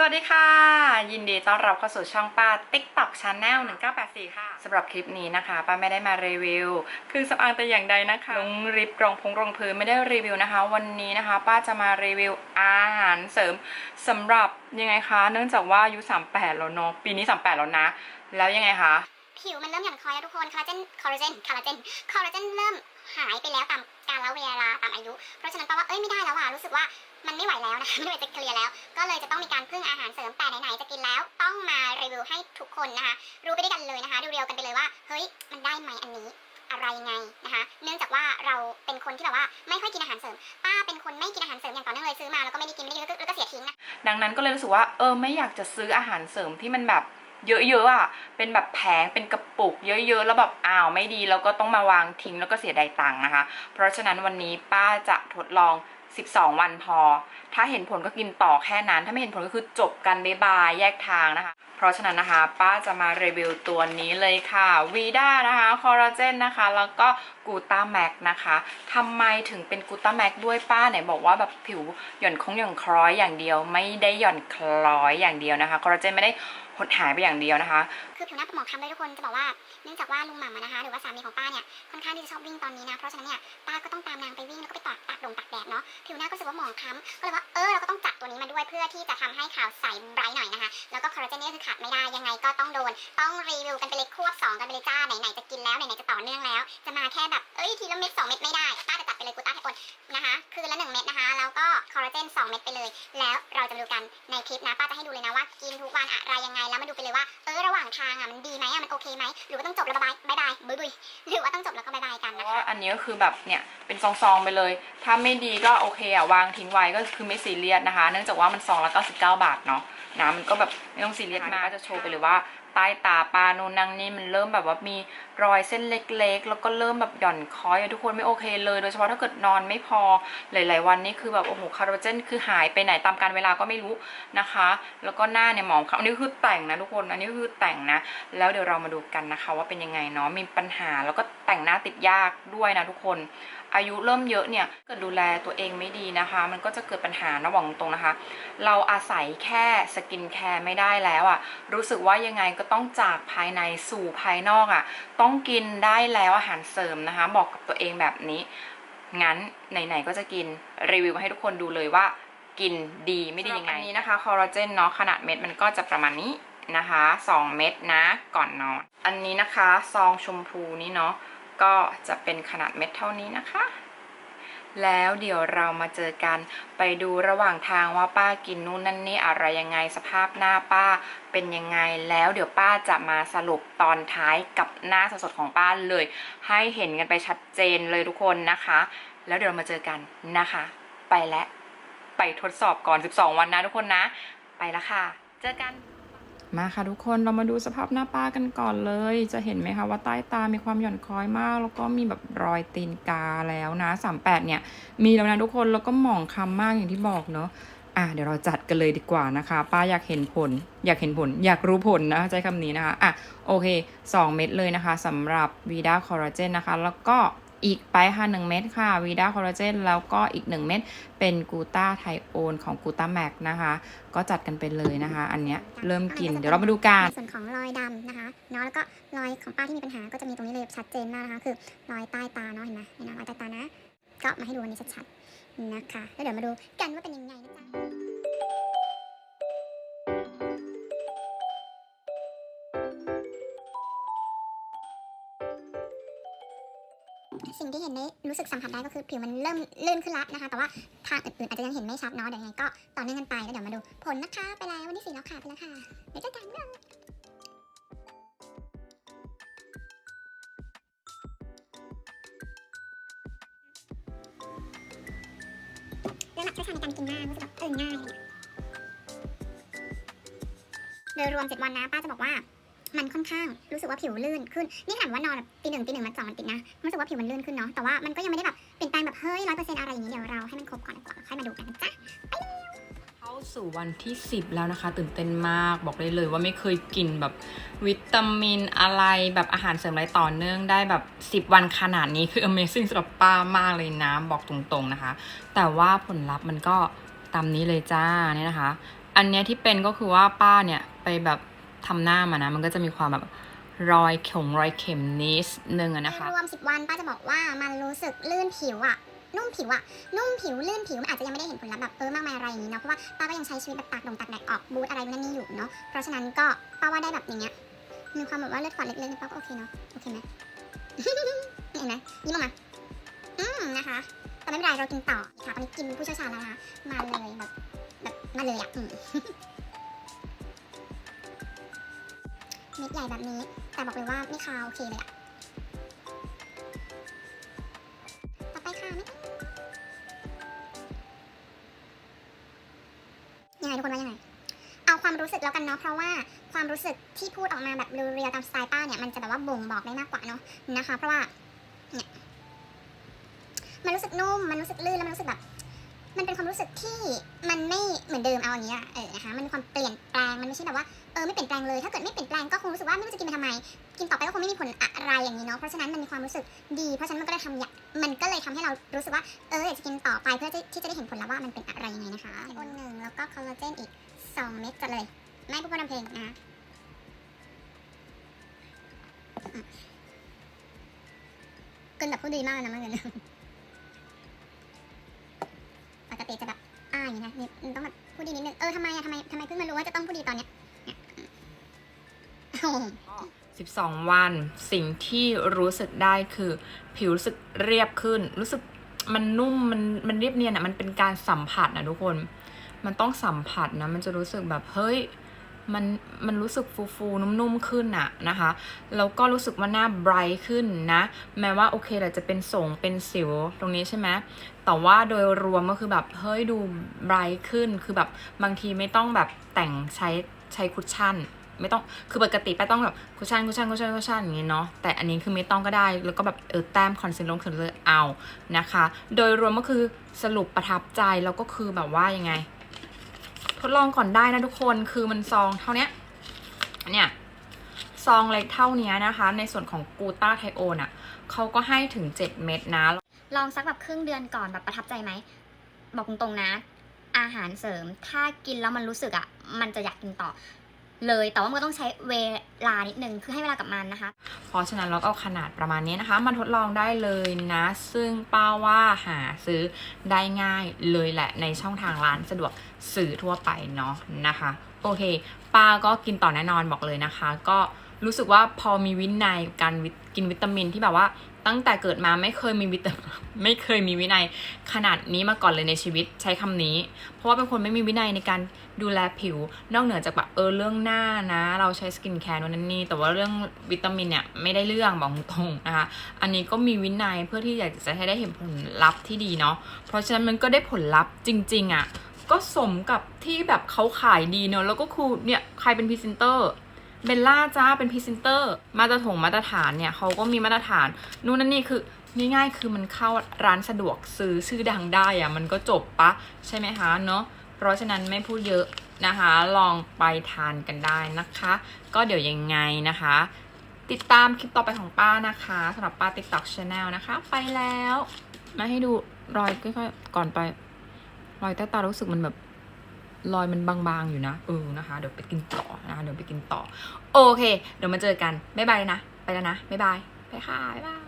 สวัสดีค่ะ ยินดีต้อนรับเข้าสู่ช่องป้า TikTok Channel 1984 ค่ะสำหรับคลิปนี้นะคะ ป้าไม่ได้มารีวิวคือสำอางแต่อย่างใดนะคะลงริบรองพงรองพื้นไม่ได้รีวิวนะคะ วันนี้นะคะ ป้าจะมารีวิวอาหารเสริมสำหรับยังไงคะ เนื่องจากว่าอายุ38 แล้วเนาะปีนี้ 38 แล้วนะ แล้วยังไงคะ ผิวมันเริ่มหย่อนคล้อยแล้วทุกคนคอลลาเจนคอลลาเจนคอลลาเจนคอลลาเจนเริ่ม หายไปแล้วตามกาลเวลาตามอายุ เพราะฉะนั้นป้าว่าเอ้ยไม่ได้แล้วอะรู้สึกว่ามันไม่ไหวแล้วนะคะไม่ไหวจะเคลียร์แล้ว ก็เลยจะต้องมีการพึ่งอาหารเสริมแต่ไหนๆจะกินแล้ว ต้องมารีวิวให้ทุกคนนะคะรู้ไปด้วยกันเลยนะคะ ดูเรียวกันไปเลยว่าเฮ้ยมันได้ไหมอันนี้อะไรไงนะคะ เนื่องจากว่าเราเป็นคนที่แบบว่าไม่ค่อยกินอาหารเสริม ป้าเป็นคนไม่กินอาหารเสริมอย่างต่อเนื่องเลยซื้อมาแล้วก็ไม่ได้กินไม่ได้กินแล้วก็แล้วก็เสียทิ้งนะดังนั้นก็เลยรู้สึกว่าเออไม่อยากจะซื้ออาหารเสริมที่มันแบบ เยอะๆอะ เป็นแบบแผงเป็นกระปุก เยอะๆ แล้วแบบอ้าวไม่ดีแล้วก็ต้องมาวางทิ้งแล้วก็เสียดายตังค์นะคะ เพราะฉะนั้นวันนี้ป้าจะทดลอง 12 วันพอ ถ้าเห็นผลก็กินต่อแค่นั้น ถ้าไม่เห็นผลก็คือจบกันบายบายแยกทางนะคะ เพราะฉะนั้นนะคะ ป้าจะมารีวิวตัวนี้เลยค่ะวีด้านะคะคอลลาเจนนะคะ แล้วก็กูตาแม็กนะคะทำไมถึงเป็นกูตาแม็กด้วยป้าไหนบอกว่าแบบผิวหย่อนคงหย่อนคล้อยอย่างเดียว ไม่ได้หย่อนคล้อยอย่างเดียวนะคะคอลลาเจนไม่ได้ หดหายไปอย่างเดียวนะคะ คือผิวหน้าหมองคล้ำเลยทุกคนจะบอกว่าเนื่องจากว่าลุงหม่ำนะคะหรือว่าสามีของป้าเนี่ยค่อนข้างที่จะชอบวิ่งตอนนี้นะเพราะฉะนั้นเนี่ยป้าก็ต้องตามนางไปวิ่งแล้วก็ไปตากตากดงตากแดดเนาะผิวหน้าก็รู้สึกว่าหมองคล้ำก็เลยว่าเออเราก็ต้องจัดตัวนี้มาด้วยเพื่อที่จะทำให้ขาวใสไบรท์หน่อยนะคะแล้วก็คอลลาเจนนี่ก็คือขาดไม่ได้ยังไงก็ต้องโดน ต้องรีวิวกันไปเลยควบสองกันไปเลยจ้าไหนๆจะกินแล้วไหนๆจะต่อเนื่องแล้ว จะมาแค่แบบเอ้ยทีละเม็ดสองเม็ดไม่ได้ป้าจะ ไปเลยกูต้าให้คนนะคะคืนละหนึ่งเม็ดนะคะแล้วก็คอลลาเจนสองเม็ดไปเลย แล้วเราจะมาดูกันในคลิปนะป้าจะให้ดูเลยนะว่ากินทุกวันอะไรยังไงแล้วมาดูไปเลยว่าเออระหว่างทางอะมันดีไหมอะมันโอเคไหมหรือว่าต้องจบแล้วบายบายบายบุยบุยหรือว่าต้องจบแล้วก็บายบายกันเพนะราะคะว่าอันนี้ก็คือแบบเนี่ยเป็นซองๆไปเลย ถ้าไม่ดีก็โอเคอะวางทิ้งไว้ก็คือไม่ซีเรียสนะคะ เนื่องจากว่ามันซองละ99บาทเนาะนะมันก็แบบไม่ต้องซีเรียสมากก็จะโชว์ไปเลยว่าใต้ตาปลานูนนังนี่มันเริ่มแบบว่ามีรอยเส้นเล็ก ๆ แล้วก็เริ่มแบบหย่อนคล้อยอะทุกคนไม่โอเคเลยโดยเฉพาะถ้าเกิดนอนไม่พอหลาย ๆ วันนี่คือแบบโอ้โหคาร์โบเจนคือหายไปไหนตามการเวลาก็ไม่รู้นะคะ แล้วก็หน้าเนี่ยหมองคล้ำอันนี้คือแต่งนะทุกคนอันนี้คือแต่งนะ แล้วเดี๋ยวเรามาดูกันนะคะ ว่าเป็นยังไงเนาะมีปัญหาแล้วก็แต่งหน้าติดยากด้วยนะทุกคน อายุเริ่มเยอะเนี่ยเกิดดูแลตัวเองไม่ดีนะคะ มันก็จะเกิดปัญหานะบอกตรงๆนะคะ เราอาศัยแค่สกินแคร์ไม่ได้แล้วอะ่ะรู้สึกว่ายังไงก็ต้องจากภายในสู่ภายนอกอะ่ะต้องกินได้แล้วอาหารเสริมนะคะ บอกกับตัวเองแบบนี้ งั้นไหนๆก็จะกินรีวิวมาให้ทุกคนดูเลยว่ากินดีไม่ดียังไงอันนี้นะคะคอลลาเจนเนาะขนาดเม็ดมันก็จะประมาณนี้นะคะ 2 เม็ดนะก่อนนอน อันนี้นะคะซองชมพูนี้เนาะ ก็จะเป็นขนาดเม็ดเท่านี้นะคะ แล้วเดี๋ยวเรามาเจอกันไปดูระหว่างทางว่าป้ากินนู่นนั่นนี่อะไรยังไงสภาพหน้าป้าเป็นยังไงแล้วเดี๋ยวป้าจะมาสรุปตอนท้ายกับหน้าสดๆของป้าเลย ให้เห็นกันไปชัดเจนเลยทุกคนนะคะ แล้วเดี๋ยวเรามาเจอกันนะคะ ไปแล้วไปทดสอบก่อน 12 วันนะทุกคนนะ ไปแล้วค่ะ เจอกัน มาค่ะทุกคนเรามาดูสภาพหน้าป้ากันก่อนเลย จะเห็นไหมคะว่าใต้ตามีความหย่อนคล้อยมาก แล้วก็มีแบบรอยตีนกาแล้วนะ38เนี่ยมีแล้วนะทุกคนแล้วก็หมองคล้ำมากอย่างที่บอกเนาะอะเดี๋ยวเราจัดกันเลยดีกว่านะคะ ป้าอยากเห็นผล อยากเห็นผล อยากรู้ผลนะใช้คำนี้นะคะ อะ โอเค 2 เม็ดเลยนะคะสำหรับวีด้าคอลลาเจนนะคะ แล้วก็ อีกไปค่ะ 1 เม็ดค่ะวีด้าคอลลาเจนแล้วก็อีก 1 เม็ดเป็นกูต้าไทโอนของกูต้าแม็กนะคะ ก็จัดกันไปเลยนะคะ อันเนี้ยเริ่มกินเดี๋ยวเรามาดูกันในส่วนของรอยดำนะคะเนาะแล้วก็รอยของป้าที่มีปัญหาก็จะมีตรงนี้เลยชัดเจนมากนะคะ คือรอยใต้ตาเนาะเห็นไหมเห็นไหมรอยใต้ตานะ ก็มาให้ดูอันนี้ชัดๆนะคะแล้วเดี๋ยวมาดูกันว่าเป็นยังไงนะจ๊ะ งที่เห็นได้รู้สึกสัมผัสได้ก็คือผิวมันเริ่มลื่นขึ้นละนะคะ แต่ว่าทางอื่นๆอาจจะยังเห็นไม่ชัดเนาะเดี๋ยวยังไงก็ต่อเนื่องกันไปแล้วเดี๋ยวมาดูผลนะคะ ไปแล้ววันที่สี่แล้วค่ะไปแล้วค่ะเดี๋ยวเจอกันนะแล้วหลักชี่ยวชาญในการกินมากรู้สึกแบบเออง่ายเลยโดยรวมเจ็ดวันนะป้าจะบอกว่า มันค่อนข้างรู้สึกว่าผิวลื่นขึ้น นี่ขนาดว่านอนแบบตีหนึ่งตีหนึ่งมาสองวันติดนะรู้สึกว่าผิวมันลื่นขึ้นเนาะแต่ว่ามันก็ยังไม่ได้แบบเปลี่ยนแปลงแบบเฮ้ยร้อยเปอร์เซ็นต์อะไรอย่างนี้เดี๋ยวเราให้มันครบก่อนกว่าค่อยมาดูกันนะจ๊ะเข้าสู่วันที่ 10 แล้วนะคะ ตื่นเต้นมากบอกได้เลยว่าไม่เคยกินแบบวิตามินอะไรแบบอาหารเสริมอะไรต่อเนื่องได้แบบ 10 วันขนาดนี้คือ Amazing สำหรับป้ามากเลยนะบอกตรงๆนะคะ แต่ว่าผลลัพธ์มันก็ตามนี้เลยจ้าเนี่ยนะคะ อันเนี้ยที่เป็นก็คือว่าป้าเนี่ยไปแบบ ทำหน้ามานะ มันก็จะมีความแบบรอยขงรอยเข็มนิดนึงอะนะคะรวม 10 วันป้าจะบอกว่ามันรู้สึกลื่นผิวอะนุ่มผิวอะนุ่มผิวลื่นผิวมันอาจจะยังไม่ได้เห็นผลลัพธ์แบบเออมากมายอะไรอย่างนี้เนาะเพราะว่าป้าก็ยังใช้ชีวิตแบบตากลงตากแดดออกบูธอะไรนั่นนี่อยู่เนาะเพราะฉะนั้นก็ป้าว่าได้แบบอย่างเงี้ยมีความแบบว่าเลือดฝาดเล็กๆเนี่ยป้าก็โอเคเนาะโอเคไหมเห็นไหมยิ้มออกมาอืมนะคะแต่ไม่เป็นไรเรากินต่อค่ะตอนนี้กินผู้เชี่ยวชาญแล้วนะคะมาเลยแบบแบบมาเลยอะ เม็ดใหญ่แบบนี้ แต่บอกเลยว่าไม่คาวโอเคเลยอะต่อไปค่ะไม่ยังไงทุกคนว่ายังไง เอาความรู้สึกแล้วกันเนาะ เพราะว่าความรู้สึกที่พูดออกมาแบบเรียวๆตามสไตล์ป้าเนี่ยมันจะแบบว่าบ่งบอกได้มากกว่าเนาะนะคะ เพราะว่าเนี่ยมันรู้สึกนุ่ม มันรู้สึกลื่นแล้วมันรู้สึกแบบ มันเป็นความรู้สึกที่มันไม่เหมือนเดิมเอาอย่างนี้อะเออนะคะมันมีความเปลี่ยนแปลงมันไม่ใช่แบบว่าเออไม่เปลี่ยนแปลงเลยถ้าเกิดไม่เปลี่ยนแปลงก็คงรู้สึกว่าไม่รู้จะกินไปทำไม กินต่อไปก็คงไม่มีผลอะไรอย่างนี้เนาะเพราะฉะนั้นมันมีความรู้สึกดีเพราะฉะนั้นมันก็เลยทำอย่างมันก็เลยทำให้เรารู้สึกว่าเอออยากจะกินต่อไปเพื่อที่ที่จะได้เห็นผลลัพธ์ว่ามันเป็นอะไรยังไงนะคะโอนหนึ่งแล้วก็คอลลาเจนอีก 2 เม็ดจัดเลย ไม่พูดพร่ำเพลงนะกินแบบพูดดีมากเลยนะเมื่อ อ่าอย่างนี้นะนี่มันต้องแบบพูดดีนิดนึง เออทำไมอะทำไมทำไมเพิ่งมารู้ว่าจะต้องพูดดีตอนเนี้ยเนี่ยอ้โห12 วันสิ่งที่รู้สึกได้คือผิวรู้สึกเรียบขึ้น รู้สึกมันนุ่มมันมันเรียบเนียนอะมันเป็นการสัมผัสนะทุกคน มันต้องสัมผัสนะ มันจะรู้สึกแบบเฮ้ย มันมันรู้สึกฟูฟูๆนุ่มๆขึ้นอะนะคะแล้วก็รู้สึกว่าหน้าไบรท์ขึ้นนะแม้ว่าโอเคแหละจะเป็นสงเป็นสิวตรงนี้ใช่ไหมแต่ว่าโดยรวมก็คือแบบเฮ้ยดูไบรท์ขึ้นคือแบบบางทีไม่ต้องแบบแต่งใช้ใช้คุชชั่นไม่ต้อง คือปกติไปต้องแบบคุชชั่นคุชชั่นคุชชั่นคุชชั่นอย่างงี้เนาะ แต่อันนี้คือไม่ต้องก็ได้ แล้วก็แบบเออแต้มคอนซีลลงคอนซีลเลอร์เอา นะคะ โดยรวมก็คือสรุปประทับใจ แล้วก็คือแบบว่ายังไง ทดลองก่อนได้นะทุกคนคือมันซองเท่านี้เนี่ยซองเล็กเท่านี้นะคะ ในส่วนของกูต้าไทโอนอะเขาก็ให้ถึง 7 เม็ดนะ ลองสักแบบครึ่งเดือนก่อนแบบประทับใจไหม บอกตรงๆนะ อาหารเสริมถ้ากินแล้วมันรู้สึกอะ่ะ มันจะอยากกินต่อ เลย แต่ว่ามันก็ต้องใช้เวลานิดนึง คือให้เวลากับมันนะคะ เพราะฉะนั้นเราก็เอาขนาดประมาณนี้นะคะ มาทดลองได้เลยนะ ซึ่งป้าว่าหาซื้อได้ง่ายเลยแหละในช่องทางร้านสะดวกสื่อทั่วไปเนาะนะคะ โอเค ป้าก็กินต่อแน่นอนบอกเลยนะคะ ก็ รู้สึกว่าพอมีวินัยกับการวิกินวิตามินที่แบบว่า ตั้งแต่เกิดมาไม่เคยมีวิตาไม่เคยมีวินัยขนาดนี้มาก่อนเลยในชีวิตใช้คำนี้ เพราะว่าเป็นคนไม่มีวินัยในการดูแลผิว นอกเหนือจากแบบเออเรื่องหน้านะ เราใช้สกินแคร์นั่นนี่แต่ว่าเรื่องวิตามินเนี่ยไม่ได้เรื่องบอกตรงนะคะอันนี้ก็มีวินัยเพื่อที่อยากจะให้ได้เห็นผลลัพธ์ที่ดีเนาะเพราะฉะนั้นมันก็ได้ผลลัพธ์จริง ๆอะ่ะก็สมกับที่แบบเขาขายดีเนาะแล้วก็คือเนี่ยใครเป็นพรีเซนเตอร์ เบลล่าจ้าเป็นพรีเซนเตอร์ มาตรฐานมาตรฐานเนี่ยเขาก็มีมาตรฐาน นู่นนั่นนี่คือง่ายๆคือมันเข้าร้านสะดวกซื้อชื่อดังได้อะมันก็จบปะใช่ไหมคะเนาะเพราะฉะนั้นไม่พูดเยอะนะคะ ลองไปทานกันได้นะคะ ก็เดี๋ยวยังไงนะคะ ติดตามคลิปต่อไปของป้านะคะสำหรับป้า TikTok Channel นะคะ ไปแล้ว มาให้ดูรอยค่อยๆก่อนไป รอยใต้ตารู้สึกมันแบบ รอยมันบางๆอยู่นะ เออนะคะ เดี๋ยวไปกินต่อนะ เดี๋ยวไปกินต่อ โอเค เดี๋ยวมาเจอกัน บ๊ายบายนะ ไปแล้วนะ บ๊ายบาย ไปค่ะ บ๊ายบาย